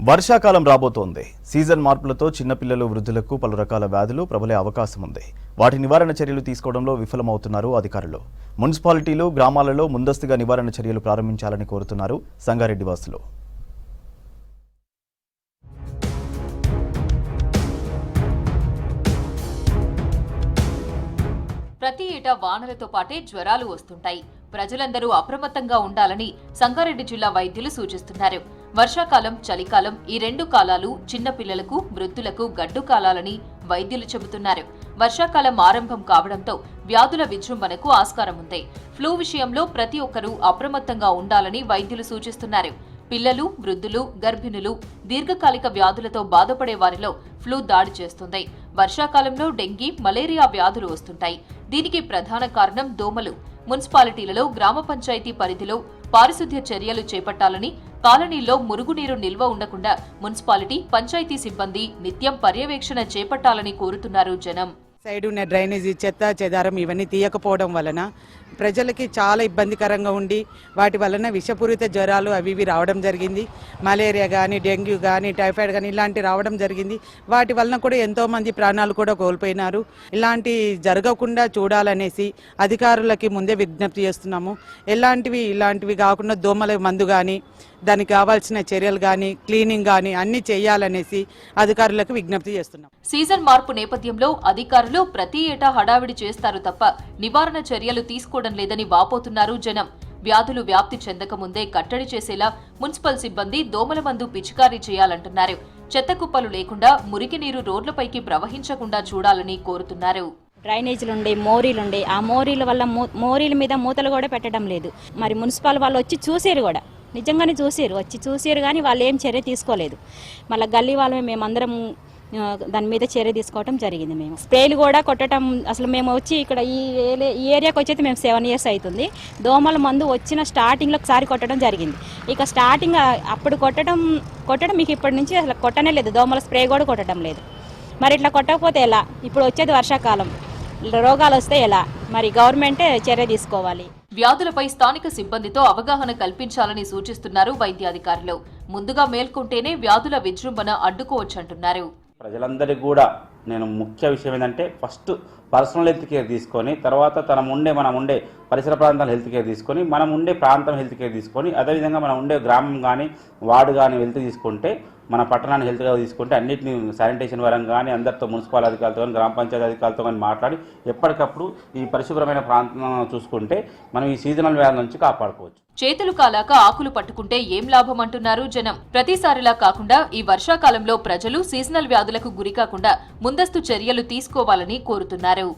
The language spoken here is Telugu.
వర్షాకాలం రాబోతోంది. సీజన్ మార్పులతో చిన్నపిల్లలు వృద్ధులకు పలు రకాల వ్యాధులు ప్రబలే అవకాశం ఉంది. వాటి నివారణ చర్యలు తీసుకోవడంలో విఫలమవుతున్నారు అధికారులు. మున్సిపాలిటీలు గ్రామాలలో ముందస్తుగా నివారణ చర్యలు ప్రారంభించాలని కోరుతున్నారు సంగారెడ్డి వాసులు. ప్రతి ఏటా వానలతో పాటే జ్వరాలు వస్తుంటాయి. ప్రజలందరూ అప్రమత్తంగా ఉండాలని సంగారెడ్డి జిల్లా వైద్యులు సూచిస్తున్నారు. వర్షాకాలం చలికాలం ఈ రెండు కాలాలు చిన్నపిల్లలకు వృద్ధులకు గడ్డు కాలాలని వైద్యులు చెబుతున్నారు. వర్షాకాలం ఆరంభం కావడంతో వ్యాధుల విజృంభణకు ఆస్కారం ఉంది. ఫ్లూ విషయంలో ప్రతి ఒక్కరూ అప్రమత్తంగా ఉండాలని వైద్యులు సూచిస్తున్నారు. పిల్లలు వృద్ధులు గర్భిణులు దీర్ఘకాలిక వ్యాధులతో బాధపడే వారిలో ఫ్లూ దాడి చేస్తుంది. వర్షాకాలంలో డెంగీ మలేరియా వ్యాధులు వస్తుంటాయి. దీనికి ప్రధాన కారణం దోమలు. మున్సిపాలిటీలలో గ్రామ పంచాయతీ పరిధిలో పారిశుద్ధ్య చర్యలు చేపట్టాలని కాలనీలో మురుగునీరు నిల్వ ఉండకుండా మున్సిపాలిటీ పంచాయతీ సిబ్బంది నిత్యం పర్యవేక్షణ చేపట్టాలని కోరుతున్నారు జనం. సైడ్ ఉన్న డ్రైనేజీ చెత్త చెదారం ఇవన్నీ తీయకపోవడం వలన ప్రజలకి చాలా ఇబ్బందికరంగా ఉండి వాటి వలన విషపూరిత జ్వరాలు అవి ఇవి రావడం జరిగింది. మలేరియా కానీ డెంగ్యూ కానీ టైఫాయిడ్ కానీ ఇలాంటి రావడం జరిగింది. వాటి వలన కూడా ఎంతో మంది ప్రాణాలు కూడా కోల్పోయినారు. ఇలాంటి జరగకుండా చూడాలనేసి అధికారులకి ముందే విజ్ఞప్తి చేస్తున్నాము. ఎలాంటివి ఇలాంటివి కాకుండా దోమల మందు కానీ దానికి కావాల్సిన చర్యలు కానీ క్లీనింగ్ కానీ అన్ని చేయాలనేసి అధికారులకు విజ్ఞప్తి చేస్తున్నాం. సీజన్ మార్పు నేపథ్యంలో అధికారులు ప్రతి ఏటా హడావిడి చేస్తారు తప్ప నివారణ చర్యలు తీసుకోవడం లేదని వాపోతున్నారు జనం. వ్యాధులు వ్యాప్తి చెందక ముందే కట్టడి చేసేలా మున్సిపల్ సిబ్బంది దోమల మందు పిచికారీ చేయాలంటున్నారు. చెత్త కుప్పలు లేకుండా మురికి నీరు రోడ్లపైకి ప్రవహించకుండా చూడాలని కోరుతున్నారు. డ్రైనేజీలు ఉండే మోరీలు ఉండే ఆ మోరీల వల్ల మోరీల మీద మూతలు కూడా పెట్టడం లేదు. మరి మున్సిపల్ వాళ్ళు వచ్చి చూసేరు కూడా. నిజంగానే చూసారు. వచ్చి చూసారు కానీ వాళ్ళు ఏం చర్య తీసుకోలేదు. మళ్ళీ గల్లీ వాళ్ళమే మేమందరం దాని మీద చర్య తీసుకోవటం జరిగింది మేము. స్ప్రేలు కూడా కొట్టడం అసలు మేము వచ్చి ఇక్కడ ఈ ఈ ఏరియాకి వచ్చేది మేము సెవెన్ ఇయర్స్ అవుతుంది. దోమల మందు వచ్చిన స్టార్టింగ్లో ఒకసారి కొట్టడం జరిగింది. ఇక స్టార్టింగ్ అప్పుడు కొట్టడం కొట్టడం మీకు ఇప్పటి నుంచి అసలు కొట్టనే లేదు. దోమల స్ప్రే కూడా కొట్టడం లేదు. మరి ఇట్లా కొట్టకపోతే ఎలా? ఇప్పుడు వచ్చేది వర్షాకాలం. రోగాలు వస్తే ఎలా? మరి గవర్నమెంటే చర్య తీసుకోవాలి. వ్యాధులపై స్థానిక సిబ్బందితో అవగాహన కల్పించాలని సూచిస్తున్నారు వైద్యాధికారులు. ముందుగా మేల్కొంటేనే వ్యాధుల విజృంభణ అడ్డుకోవచ్చంటున్నారు. ప్రజలందరికీ కూడా నేను ముఖ్య విషయం ఏంటంటే ఫస్ట్ పర్సనల్ హెల్త్ కేర్ తీసుకొని తర్వాత తన ఉండే మనం ఉండే పరిసర ప్రాంతాల హెల్త్ కేర్ తీసుకొని మనం ఉండే ప్రాంతం హెల్త్ కేర్ తీసుకొని అదేవిధంగా మనం ఉండే గ్రామం కానీ వార్డు కానీ హెల్త్ తీసుకుంటే మన పట్టణాన్ని హెల్త్గా తీసుకుంటే అన్నింటినీ శానిటేషన్ పరంగా కానీ అందరితో మున్సిపల్ అధికారులతో కానీ గ్రామ పంచాయతీ అధికారులతో కానీ మాట్లాడి ఎప్పటికప్పుడు ఈ పరిశుభ్రమైన ప్రాంతం చూసుకుంటే మనం ఈ సీజనల్ వ్యాధి నుంచి కాపాడుకోవచ్చు. చేతులు కాలాక ఆకులు పట్టుకుంటే ఏం లాభం అంటున్నారు జనం. ప్రతిసారిలా కాకుండా ఈ వర్షాకాలంలో ప్రజలు సీజనల్ వ్యాధులకు గురికాకుండా ముందస్తు చర్యలు తీసుకోవాలని కోరుతున్నారు.